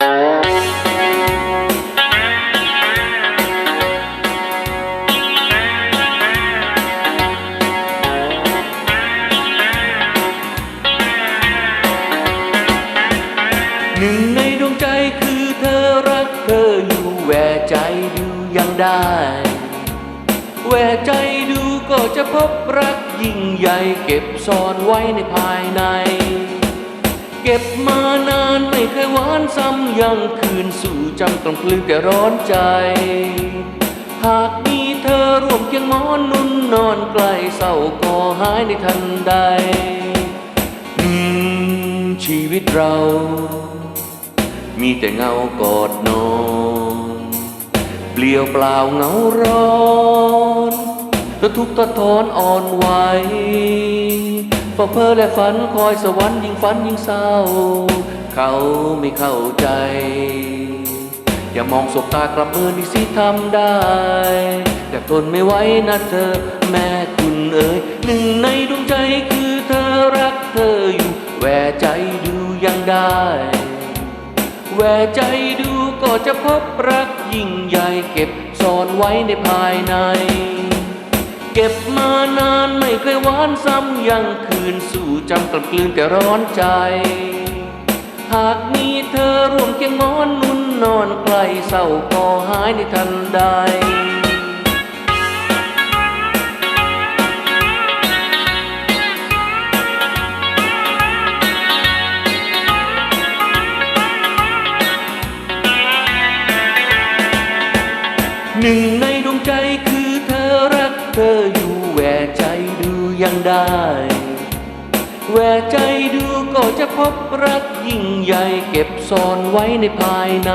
หนึ่งในดวงใจคือเธอรักเธออยู่แหวใจดูยังได้แหวใจดูก็จะพบรักยิ่งใหญ่เก็บซ่อนไว้ในภายใน เก็บมานานไม่เคยหวานซ้ำยังคืนสู่จำกลำกลืนแต่ร้อนใจ หากมีเธอร่วมเคียงหมอนนุ่นนอนใกล้เศร้าก็หายในทันใดอืมชีวิตเรา มีแต่เงากอดนอนเปลี่ยวเปล่าเหงาร้อนระทุกข์ทะทอนอ่อนไหว เฝ้าเพ้อและฝันคอยสวรรค์ยิ่งฝันยิ่งเศร้า เขาไม่เข้าใจ อย่ามองสบตากลับมือนี่สิทำได้ อยากทนไม่ไหวนะเธอ แม่คุณเอ๋ยหนึ่งในดวงใจคือเธอรักเธออยู่แหวใจดูยังได้แหวใจดูก็จะพบรักยิ่งใหญ่เก็บซ่อนไว้ในภายใน ก็บมานานไม่เคยหวานซ้ำยังคืนสู่จำกลับกลืนแต่ร้อนใจ หากมีเธอร่วมเคียงหมอนนุ่นนอนใกล้เศร้าก็หายในทันใดหนึ่งใน ได้แหวใจดูก็จะพบรักยิ่งใหญ่ เก็บซ่อนไว้ในภายใน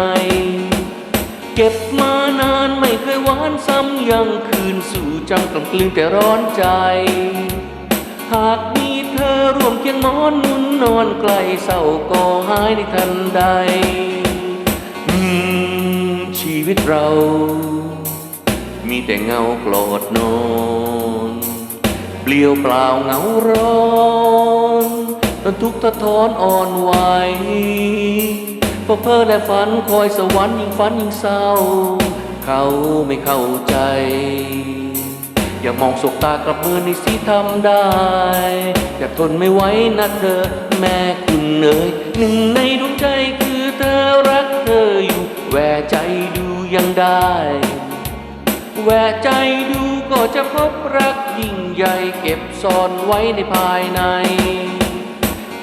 เก็บมานานไม่เคยหวานซ้ำยังคืนสู่จำกลำกลืนแต่ร้อนใจ หากมีเธอร่วมเคียงมอนนุ่นนอนใกล้เศร้าก็หายในทันใดชีวิตเรา มีแต่เงาโกรธนอน เปลี่ยวเปล่าเหงาร้อนจนทุกข์ทะทอนอ่อนไหวพอเพ้อและฝันคอยสวรรค์ยิ่งฝันยิ่งเศร้า เขาไม่เข้าใจ อย่ามองสบตากลับมือนี่สิทำได้อยาทนไม่ไหวนะเธอ แม่คุณเอ๋ยหนึ่งในดวงใจคือเธอรักเธออยู่แหวใจดูยังได้แหวใจดูก็จะพบรัก ใหญ่เก็บซ่อนไว้ในภายใน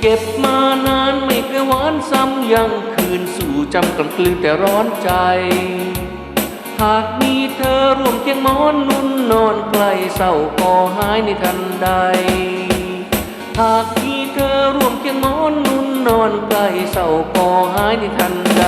เก็บมานานไม่เคยหวานซ้ำยังคืนสู่จำกลำกลืนแต่ร้อนใจ หากมีเธอร่วมเคียงมอนนุ่นนอนใกล้เศร้าก็หายในทันใด หากมีเธอร่วมเคียงมอนนุ่นนอนใกล้เศร้าก็หายในทันใด